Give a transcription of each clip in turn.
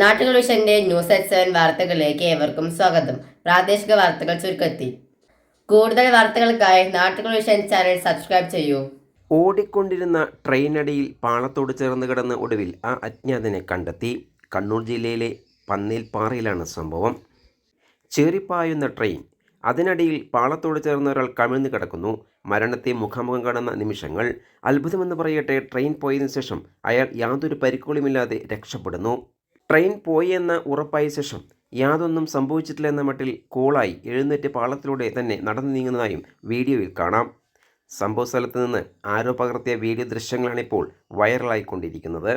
നാട്ടുകൾ വിഷന്റെ news at seven വാർത്തകളിലേക്ക് ഏവർക്കും സ്വാഗതം. പ്രാദേശിക വാർത്തകൾ ചുരുക്കത്തിൽ കൂടുതൽ വാർത്തകൾക്കായി നാട്ടുകൾ ചാനൽ സബ്സ്ക്രൈബ് ചെയ്യൂ. ഓടിക്കൊണ്ടിരുന്ന ട്രെയിനടിയിൽ പാളത്തോട് ചേർന്ന് കിടന്ന ഒടുവിൽ ആ അജ്ഞാതനെ കണ്ടെത്തി. കണ്ണൂർ ജില്ലയിലെ പന്നേൽപ്പാറയിലാണ് സംഭവം. ചേറിപ്പായുന്ന ട്രെയിൻ. അതിനടിയിൽ പാളത്തോട് ചേർന്ന ഒരാൾ കമിഴ്ന്നു കിടക്കുന്നു. മരണത്തെ മുഖാമുഖം കാണുന്ന നിമിഷങ്ങൾ. അത്ഭുതമെന്ന് പറയട്ടെ ട്രെയിൻ പോയതിനു ശേഷം അയാൾ യാതൊരു പരിക്കുകളുമില്ലാതെ രക്ഷപ്പെടുന്നു. ട്രെയിൻ പോയി എന്ന ഉറപ്പായ ശേഷം യാതൊന്നും സംഭവിച്ചിട്ടില്ല എന്ന മട്ടിൽ കോളായി എഴുന്നേറ്റ് പാളത്തിലൂടെ തന്നെ നടന്നു നീങ്ങുന്നതായും വീഡിയോയിൽ കാണാം. സംഭവ സ്ഥലത്ത് നിന്ന് ആരോ പകർത്തിയ വീഡിയോ ദൃശ്യങ്ങളാണിപ്പോൾ വൈറലായിക്കൊണ്ടിരിക്കുന്നത്.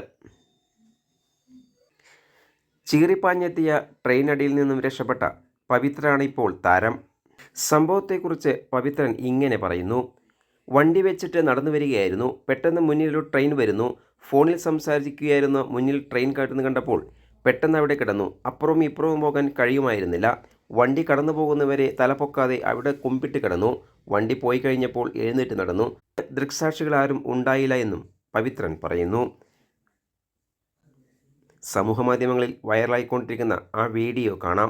ചീറിപ്പാഞ്ഞെത്തിയ ട്രെയിൻ അടിയിൽ നിന്നും രക്ഷപ്പെട്ട പവിത്രനാണ് ഇപ്പോൾ താരം. സംഭവത്തെക്കുറിച്ച് പവിത്രൻ ഇങ്ങനെ പറയുന്നു. വണ്ടി വെച്ചിട്ട് നടന്നു വരികയായിരുന്നു. പെട്ടെന്ന് മുന്നിലൊരു ട്രെയിൻ വരുന്നു. ഫോണിൽ സംസാരിക്കുകയായിരുന്ന മുന്നിൽ ട്രെയിൻ കാട്ടുന്നു കണ്ടപ്പോൾ പെട്ടെന്ന് അവിടെ കിടന്നു. അപ്പുറവും ഇപ്പുറവും പോകാൻ കഴിയുമായിരുന്നില്ല. വണ്ടി കടന്നു പോകുന്നവരെ തലപൊക്കാതെ അവിടെ കുമ്പിട്ട് കിടന്നു. വണ്ടി പോയി കഴിഞ്ഞപ്പോൾ എഴുന്നേറ്റ് നടന്നു. ദൃക്സാക്ഷികളാരും ഉണ്ടായില്ല എന്നും പവിത്രൻ പറയുന്നു. സമൂഹമാധ്യമങ്ങളിൽ വൈറലായിക്കൊണ്ടിരിക്കുന്ന ആ വീഡിയോ കാണാം.